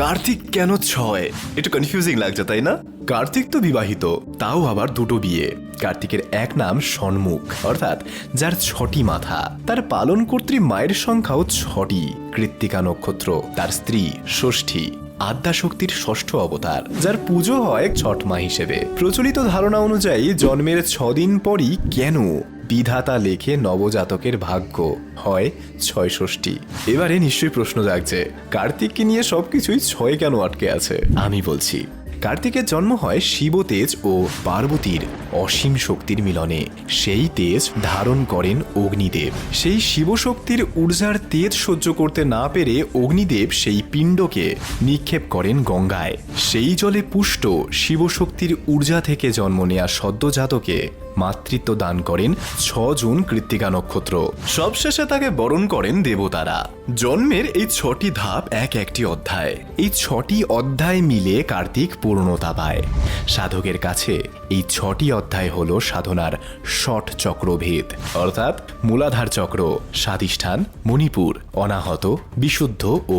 কার্তিক কেন ছয়? একটু কনফিউজিং লাগছে, তাই না? কার্তিক তো বিবাহিত, তাও আবার দুটো বিয়ে। কার্তিকের এক নাম সন্মুখ, অর্থাৎ যার ছটি মাথা। তার পালন কর্ত্রী মায়ের সংখ্যাও ছটি। কৃত্তিকা নক্ষত্র, তার স্ত্রী, ষষ্ঠী। আদ্যা শক্তির ষষ্ঠ অবতার, যার পুজো হয় ছট মা হিসেবে। প্রচলিত ধারণা অনুযায়ী জন্মের ছদিন পরই কেন? বিধাতা লেখে নবজাতকের ভাগ্য হয় ছয় ষষ্ঠী এবারে নিশ্চয়ই প্রশ্ন জাগছে, কার্তিককে নিয়ে সবকিছুই ছয় কেন আটকে আছে? আমি বলছি, কার্তিকের জন্ম হয় শিবতেজ ও পার্বতীর অসীম শক্তির মিলনে। সেই তেজ ধারণ করেন অগ্নিদেব। সেই শিবশক্তির ঊর্জার তেজ সহ্য করতে না পেরে অগ্নিদেব সেই পিণ্ডকে নিক্ষেপ করেন গঙ্গায়। সেই জলে পুষ্ট শিবশক্তির ঊর্জা থেকে জন্ম নেয়া সদ্যজাতকে মাতৃত্ব দান করেন ছ জুন কৃত্তিকা নক্ষত্র। সবশেষে তাকে বরণ করেন দেবতারা। জন্মের এই ছটি ধাপ এক একটি অধ্যায়। এই ছটি অধ্যায় মিলে কার্তিক পূর্ণতা পায়। সাধকের কাছে এই ছটি অধ্যায় হল সাধনার ষট চক্রভেদ। অর্থাৎ মূলাধার চক্র, স্বাধিষ্ঠান, মণিপুর, অনাহত, বিশুদ্ধ ও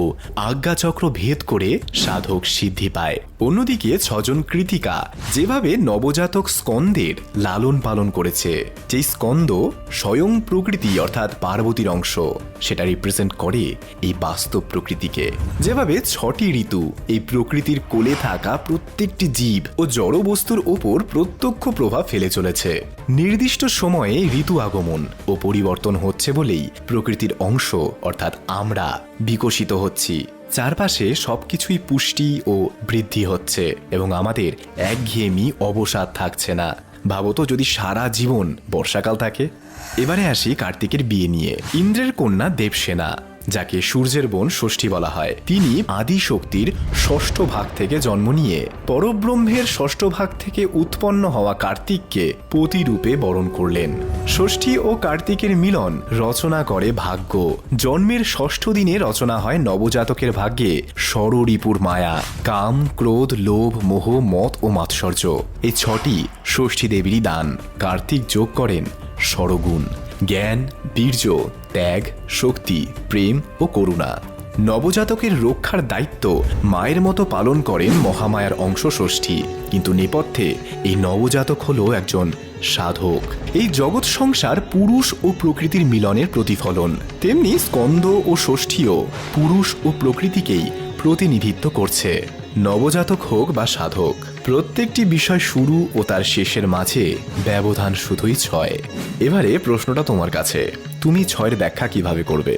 আজ্ঞাচক্র ভেদ করে সাধক সিদ্ধি পায়। অন্যদিকে ছজন কৃতিকা যেভাবে নবজাতক স্কন্দের লালন করেছে যেই স্কন্দ স্বয়ং প্রকৃতি অর্থাৎ পার্বতীর অংশ, সেটা রিপ্রেজেন্ট করে এই বাস্তব প্রকৃতিকে। যেভাবে ছটি ঋতু, এই প্রকৃতির কোলে থাকা প্রত্যেকটি জীব ও জড় বস্তুর ওপর প্রত্যক্ষ প্রভাব ফেলে চলেছে। নির্দিষ্ট সময়ে ঋতু আগমন ও পরিবর্তন হচ্ছে বলেই প্রকৃতির অংশ, অর্থাৎ আমরা, বিকশিত হচ্ছি। চারপাশে সবকিছুই পুষ্টি ও বৃদ্ধি হচ্ছে এবং আমাদের একঘেয়েমি অবসাদ থাকছে না। ভাবতো যদি সারা জীবন বর্ষাকাল থাকে। এবারে আসি কার্তিকের বিয়ে নিয়ে। ইন্দ্রের কন্যা দেবসেনা। যাকে সূর্যের বোন ষষ্ঠী বলা হয়। তিনি আদি শক্তির ষষ্ঠ ভাগ থেকে জন্ম নিয়ে পরব্রহ্মের ষষ্ঠ ভাগ থেকে উৎপন্ন হওয়া কার্তিককে পতিরূপে বরণ করলেন। ষষ্ঠী ও কার্তিকের মিলন রচনা করে ভাগ্য। জন্মের ষষ্ঠ দিনে রচনা হয় নবজাতকের ভাগ্যে ষড়রিপুর মায়া। কাম, ক্রোধ, লোভ, মোহ, মত ও মাৎসর্য। এই ছটি ষষ্ঠী দেবীরই দান। কার্তিক যোগ করেন ষড়গুণ জ্ঞান, বীর্য, ত্যাগ, শক্তি, প্রেম ও করুণা। নবজাতকের রক্ষার দায়িত্ব মায়ের মতো পালন করেন মহামায়ার অংশ ষষ্ঠী। কিন্তু নেপথ্যে এই নবজাতক হল একজন সাধক। এই জগৎ সংসার পুরুষ ও প্রকৃতির মিলনের প্রতিফলন। তেমনি স্কন্দ ও ষষ্ঠীও পুরুষ ও প্রকৃতিকেই প্রতিনিধিত্ব করছে। নবজাতক হোক বা সাধক প্রত্যেকটি বিষয় শুরু ও তার শেষের মাঝে ব্যবধান শুধুই ছয়। এবারে প্রশ্নটা তোমার কাছে। তুমি ছয়ের ব্যাখ্যা কীভাবে করবে?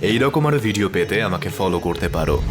এই রকম আরও ভিডিও পেতে আমাকে ফলো করতে পারো।